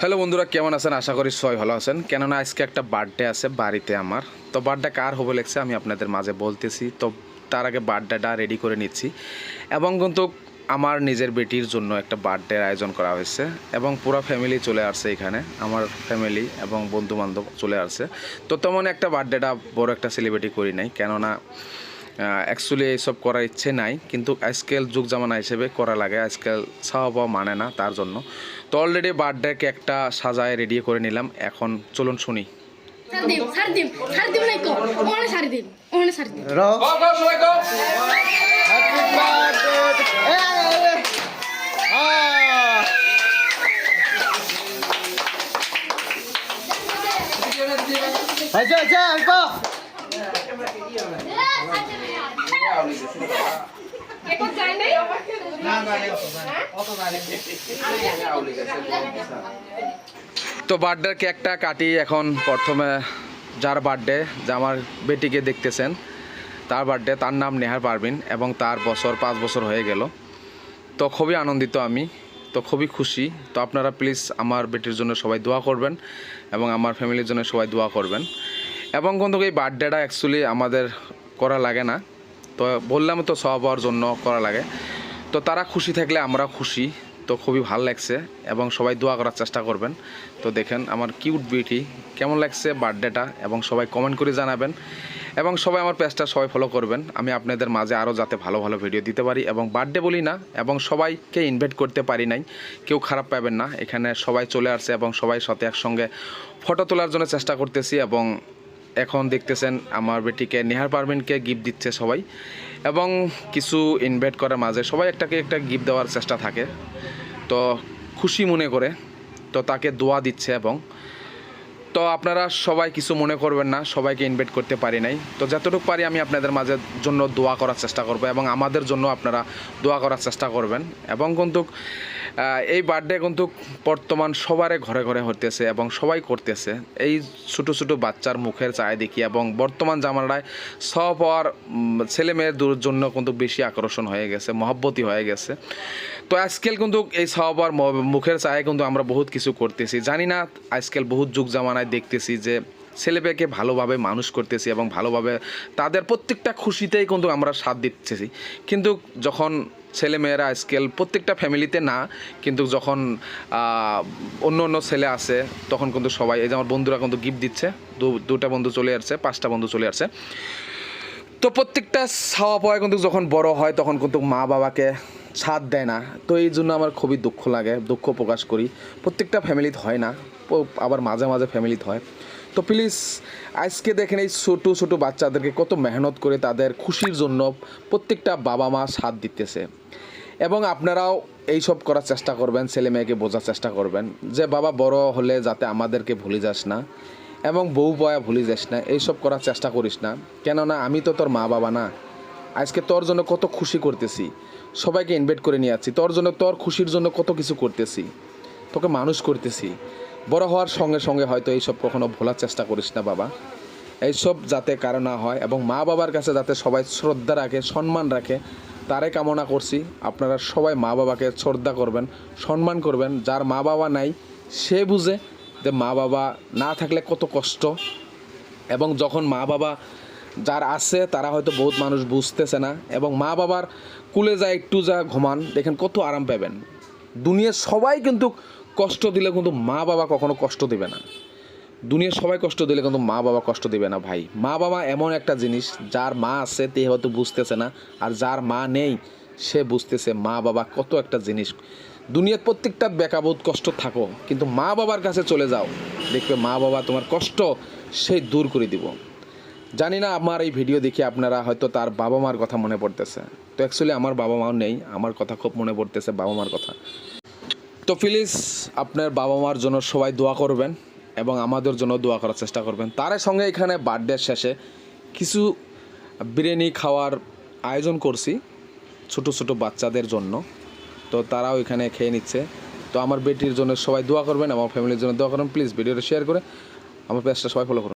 Hello বন্ধুরা, কেমন আছেন? আশা করি সবাই ভালো আছেন। কেননা আজকে একটা বার্থডে আছে বাড়িতে আমার। তো বার্থডে কার হবে লেগছে আমি আপনাদের মাঝে বলতেছি। তো তার আগে বার্থডেটা রেডি করে নিচ্ছি। এবং কিন্তু আমার নিজের বেটির জন্য একটা বার্থডের আয়োজন করা হয়েছে। এবং পুরো ফ্যামিলি চলে আসছে এখানে। আমার ফ্যামিলি এবং বন্ধু বান্ধব চলে আসছে। তো তেমন একটা বার্থডেটা বড় একটা সেলিব্রেটি করি নাই। কেননা অ্যাকচুয়ালি এইসব করার ইচ্ছে নাই কিন্তু আজকাল যুগ জামানা হিসেবে করা লাগে আজকাল স্বভাব মানে না তার জন্য। তো অলরেডি বার্থডে কেকটা সাজায় রেডি করে নিলাম এখন চলুন শুনি। আচ্ছা আচ্ছা তো বার্থডের কেকটা কাটি এখন প্রথমে যার বার্থডে যা আমার বেটিকে দেখতেছেন, তার বার্থডে তার নাম নেহার পারবিন এবং তার বছর পাঁচ বছর হয়ে গেল। তো খুবই আনন্দিত আমি, তো খুবই খুশি। তো আপনারা প্লিজ আমার বেটির জন্য সবাই দোয়া করবেন এবং আমার ফ্যামিলির জন্য সবাই দোয়া করবেন। এবং কিন্তু এই বার্থডেটা অ্যাকচুয়ালি আমাদের করা লাগে না। তো বললাম তো সব হওয়ার জন্য করা লাগে। তো তারা খুশি থাকলে আমরা খুশি। তো খুবই ভালো লাগছে এবং সবাই দোয়া করার চেষ্টা করবেন। তো দেখেন আমার কিউট বিউটি কেমন লাগছে বার্থডেটা এবং সবাই কমেন্ট করে জানাবেন। এবং সবাই আমার পেজটা সবাই ফলো করবেন। আমি আপনাদের মাঝে আরও যাতে ভালো ভালো ভিডিও দিতে পারি এবং বার্থডে বলি না, এবং সবাইকে ইনভাইট করতে পারি নাই। কেউ খারাপ পাবেন না। এখানে সবাই চলে আসছে এবং সবাই সাথে একসঙ্গে ফটো তোলার জন্য চেষ্টা করতেছি এবং এখন দেখতেছেন আমার বেটিকে নেহার পারভিনকে গিফট দিচ্ছে সবাই এবং কিছু ইনভাইট করার মাঝে সবাই একটাকে একটা গিফট দেওয়ার চেষ্টা থাকে। তো খুশি মনে করে, তো তাকে দোয়া দিচ্ছে এবং তো আপনারা সবাই কিছু মনে করবেন না, সবাইকে ইনভাইট করতে পারি নাই। তো যতটুকু পারি আমি আপনাদের মাঝে জন্য দোয়া করার চেষ্টা করব এবং আমাদের জন্য আপনারা দোয়া করার চেষ্টা করবেন। এবং কিন্তু এই বার্থডে কিন্তু বর্তমান সবারে ঘরে ঘরে হতেছে এবং সবাই করতেছে। এই ছোটো ছোটো বাচ্চার মুখের চায় দেখি এবং বর্তমান জামানায় সব হওয়ার ছেলে মেয়েদের জন্য কিন্তু বেশি আকর্ষণ হয়ে গেছে মহব্বতী হয়ে গেছে। তো আজকাল কিন্তু এই সব সবার মুখের চায় কিন্তু আমরা বহুত কিছু করতেছি। জানি না, আজকাল বহুত যুগ জামানায় দেখতেছি যে ছেলেমেয়েকে ভালোভাবে মানুষ করতেছি এবং ভালোভাবে তাদের প্রত্যেকটা খুশিতেই কিন্তু আমরা সাথ দিতেছি। কিন্তু যখন ছেলে মেয়েরা আজকাল প্রত্যেকটা ফ্যামিলিতে না, কিন্তু যখন অন্য অন্য ছেলে আছে তখন কিন্তু সবাই, এই যে আমার বন্ধুরা কিন্তু গিফট দিচ্ছে দুটা বন্ধু চলে আসছে, পাঁচটা বন্ধু চলে আসছে। তো প্রত্যেকটা ছাওয়া পাওয়া কিন্তু যখন বড় হয়, তখন কিন্তু মা বাবাকে সাথ দেয় না। তো এই জন্য আমার খুবই দুঃখ লাগে, দুঃখ প্রকাশ করি। প্রত্যেকটা ফ্যামিলিতে হয় না আবার মাঝে মাঝে ফ্যামিলিতে হয়। তো প্লিজ, আজকে দেখেন এই ছোটো ছোটো বাচ্চাদেরকে কত মেহনত করে তাদের খুশির জন্য প্রত্যেকটা বাবা মা সাথ দিতেছে। এবং আপনারাও এই সব করার চেষ্টা করবেন, ছেলে মেয়েকে বোঝার চেষ্টা করবেন যে, বাবা, বড় হলে যাতে আমাদেরকে ভুলে যাস না এবং বউ বয়া ভুলে যাস না, এইসব করার চেষ্টা করিস না। কেননা আমি তো তোর মা বাবা না। আজকে তোর জন্য কত খুশি করতেছি। সবাইকে ইনভাইট করে নিয়ে যাচ্ছি তোর জন্য, তোর খুশির জন্য কত কিছু করতেছি। তোকে মানুষ করতেছি। বড় হওয়ার সঙ্গে সঙ্গে হয়তো এইসব কখনো ভোলার চেষ্টা করিস না বাবা। এইসব যাতে কারও না হয় এবং মা বাবার কাছে যাতে সবাই শ্রদ্ধা রাখে, সম্মান রাখে তারাই কামনা করছি। আপনারা সবাই মা বাবাকে শ্রদ্ধা করবেন, সম্মান করবেন। যার মা বাবা নাই, সে বুঝে যে মা বাবা না থাকলে কত কষ্ট। এবং যখন মা বাবা যার আছে, তারা হয়তো বহুত মানুষ বুঝতেছে না। এবং মা বাবার কুলে যায় একটু যা ঘুমান, দেখেন কত আরাম পাবেন। দুনিয়ার সবাই কিন্তু কষ্ট দিলে কিন্তু মা বাবা কখনো কষ্ট দেবে না। দুনিয়ার সবাই কষ্ট দিলে কিন্তু মা বাবা কষ্ট দিবে না ভাই। মা বাবা এমন একটা জিনিস, যার মা আছে তে হয়তো বুঝতেছে না, আর যার মা নেই, সে বুঝতেছে মা বাবা কত একটা জিনিস। দুনিয়ার প্রত্যেকটা বেকাবোধ কষ্ট থাকো, কিন্তু মা বাবার কাছে চলে যাও, দেখবে মা বাবা তোমার কষ্ট সেই দূর করে দিব। জানি না আমার এই ভিডিও দেখে আপনারা হয়তো তার বাবা মার কথা মনে পড়তেছে। তো অ্যাকচুয়ালি আমার বাবা মাও নেই, আমার কথা খুব মনে পড়তেছে বাবা মার কথা। তো প্লিজ আপনার বাবা মার জন্য সবাই দোয়া করবেন এবং আমাদের জন্য দোয়া করার চেষ্টা করবেন। তার সঙ্গে এখানে বার্থডে শেষে কিছু বিরিয়ানি খাওয়ার আয়োজন করছি ছোট ছোট বাচ্চাদের জন্য। তো তারাও এখানে খেয়ে নিচ্ছে। তো আমার বেটির জন্য সবাই দোয়া করবেন, আমার ফ্যামিলির জন্য দোয়া করবেন। প্লিজ ভিডিওটা শেয়ার করে আমার পেজটা সবাই ফলো করুন।